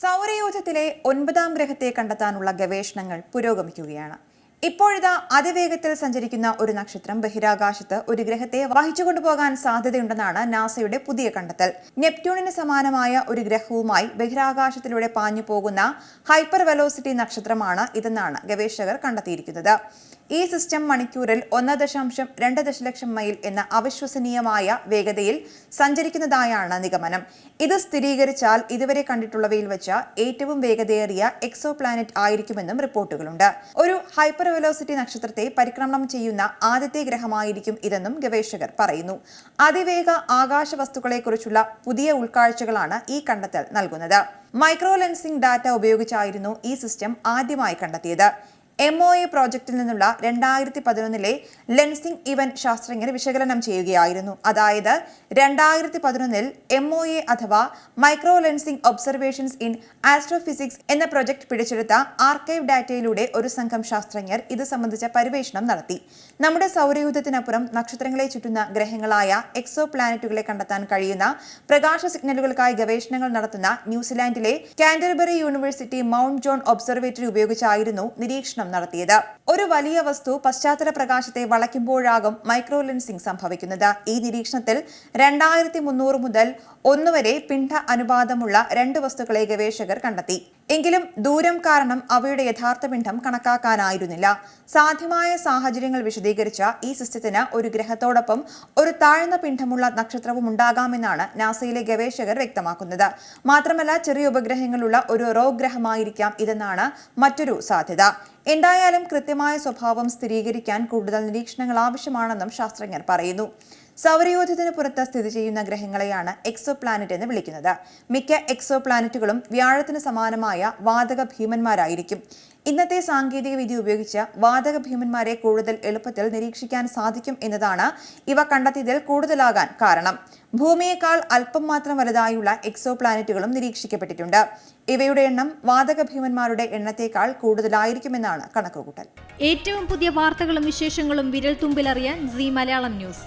സൗരയൂഥത്തിലെ ഒൻപതാം ഗ്രഹത്തെ കണ്ടെത്താനുള്ള ഗവേഷണങ്ങൾ പുരോഗമിക്കുകയാണ്. ഇപ്പോഴിതാ അതിവേഗത്തിൽ സഞ്ചരിക്കുന്ന ഒരു നക്ഷത്രം ബഹിരാകാശത്ത് ഒരു ഗ്രഹത്തെ വഹിച്ചുകൊണ്ടുപോകാൻ സാധ്യതയുണ്ടെന്നാണ് നാസയുടെ പുതിയ കണ്ടെത്തൽ. നെപ്റ്റ്യൂണിന് സമാനമായ ഒരു ഗ്രഹവുമായി ബഹിരാകാശത്തിലൂടെ പാഞ്ഞു പോകുന്ന ഹൈപ്പർ വെലോസിറ്റി നക്ഷത്രമാണ് ഇതെന്നാണ് ഗവേഷകർ കണ്ടെത്തിയിരിക്കുന്നത്. ഈ സിസ്റ്റം മണിക്കൂറിൽ ഒന്ന് ദശാംശം രണ്ട് ദശലക്ഷം മൈൽ എന്ന അവിശ്വസനീയമായ വേഗതയിൽ സഞ്ചരിക്കുന്നതായാണ് നിഗമനം. ഇത് സ്ഥിരീകരിച്ചാൽ ഇതുവരെ കണ്ടിട്ടുള്ളവയിൽ വെച്ച ഏറ്റവും വേഗതയേറിയ എക്സോ പ്ലാനറ്റ് ആയിരിക്കുമെന്നും റിപ്പോർട്ടുകളുണ്ട്. ഒരു ഹൈപ്പർ വെലോസിറ്റി നക്ഷത്രത്തെ പരിക്രമണം ചെയ്യുന്ന ആദ്യത്തെ ഗ്രഹമായിരിക്കും ഇതെന്നും ഗവേഷകർ പറയുന്നു. അതിവേഗ ആകാശ വസ്തുക്കളെക്കുറിച്ചുള്ള പുതിയ ഉൾക്കാഴ്ചകളാണ് ഈ കണ്ടെത്തൽ നൽകുന്നത്. മൈക്രോ ലെൻസിംഗ് ഡാറ്റ ഉപയോഗിച്ചായിരുന്നു ഈ സിസ്റ്റം ആദ്യമായി കണ്ടെത്തിയത്. എം ഒ എ പ്രോജക്റ്റിൽ നിന്നുള്ള രണ്ടായിരത്തി പതിനൊന്നിലെ ലെൻസിംഗ് ഇവന്റ് ശാസ്ത്രജ്ഞർ വിശകലനം ചെയ്യുകയായിരുന്നു. അതായത് രണ്ടായിരത്തി പതിനൊന്നിൽ എം ഒ എ അഥവാ micro lensing observations in astrophysics എന്ന പ്രൊജക്ട് പിടിച്ചെടുത്ത ആർക്കൈവ് ഡാറ്റയിലൂടെ ഒരു സംഘം ശാസ്ത്രജ്ഞർ ഇത് സംബന്ധിച്ച പര്യവേഷണം നടത്തി. നമ്മുടെ സൗരയൂഥത്തിനപ്പുറം നക്ഷത്രങ്ങളെ ചുറ്റുന്ന ഗ്രഹങ്ങളായ എക്സോ പ്ലാനറ്റുകളെ കണ്ടെത്താൻ കഴിയുന്ന പ്രകാശ സിഗ്നലുകൾക്കായി ഗവേഷണങ്ങൾ നടത്തുന്ന ന്യൂസിലാൻഡിലെ Canterbury university Mount John observatory ഉപയോഗിച്ചായിരുന്നു നിരീക്ഷണം നടത്തിയത്. ഒരു വലിയ വസ്തു പശ്ചാത്തല പ്രകാശത്തെ വളയ്ക്കുമ്പോഴാകും മൈക്രോ ലെൻസിംഗ് സംഭവിക്കുന്നത്. ഈ നിരീക്ഷണത്തിൽ രണ്ടായിരത്തി മുന്നൂറ് മുതൽ ഒന്നുവരെ പിണ്ഡ അനുപാതമുള്ള രണ്ട് വസ്തുക്കളെ ഗവേഷകർ കണ്ടെത്തി. എങ്കിലും ദൂരം കാരണം അവയുടെ യഥാർത്ഥ പിണ്ഡം കണക്കാക്കാനായിരുന്നില്ല. സാധ്യമായ സാഹചര്യങ്ങൾ വിശദീകരിച്ച ഈ സിസ്റ്റത്തിന് ഒരു ഗ്രഹത്തോടൊപ്പം ഒരു താഴ്ന്ന പിണ്ഡമുള്ള നക്ഷത്രവും ഉണ്ടാകാമെന്നാണ് നാസയിലെ ഗവേഷകർ വ്യക്തമാക്കുന്നത്. മാത്രമല്ല ചെറിയ ഉപഗ്രഹങ്ങളുള്ള ഒരു റോ ഗ്രഹമായിരിക്കാം ഇതെന്നാണ് മറ്റൊരു സാധ്യത. എന്തായാലും കൃത്യമായ സ്വഭാവം സ്ഥിരീകരിക്കാൻ കൂടുതൽ നിരീക്ഷണങ്ങൾ ആവശ്യമാണെന്നും ശാസ്ത്രജ്ഞർ പറയുന്നു. സൗരയൂഥത്തിന് പുറത്ത് സ്ഥിതി ചെയ്യുന്ന ഗ്രഹങ്ങളെയാണ് എക്സോ പ്ലാനറ്റ് എന്ന് വിളിക്കുന്നത്. മിക്ക എക്സോ പ്ലാനറ്റുകളും വ്യാഴത്തിന് സമാനമായ വാതക ഭീമന്മാരായിരിക്കും. ഇന്നത്തെ സാങ്കേതിക വിദ്യ ഉപയോഗിച്ച് വാതക ഭീമന്മാരെ കൂടുതൽ എളുപ്പത്തിൽ നിരീക്ഷിക്കാൻ സാധിക്കും എന്നതാണ് ഇവ കണ്ടെത്തിയതിൽ കൂടുതലാകാൻ കാരണം. ഭൂമിയേക്കാൾ അല്പം മാത്രം വലുതായുള്ള എക്സോ പ്ലാനറ്റുകളും നിരീക്ഷിക്കപ്പെട്ടിട്ടുണ്ട്. ഇവയുടെ എണ്ണം വാതക ഭീമന്മാരുടെ എണ്ണത്തേക്കാൾ കൂടുതലായിരിക്കുമെന്നാണ് കണക്കുകൂട്ടൽ. ഏറ്റവും പുതിയ വാർത്തകളും വിശേഷങ്ങളും വിരൽ തുമ്പിലറിയാൻ സി മലയാളം ന്യൂസ്.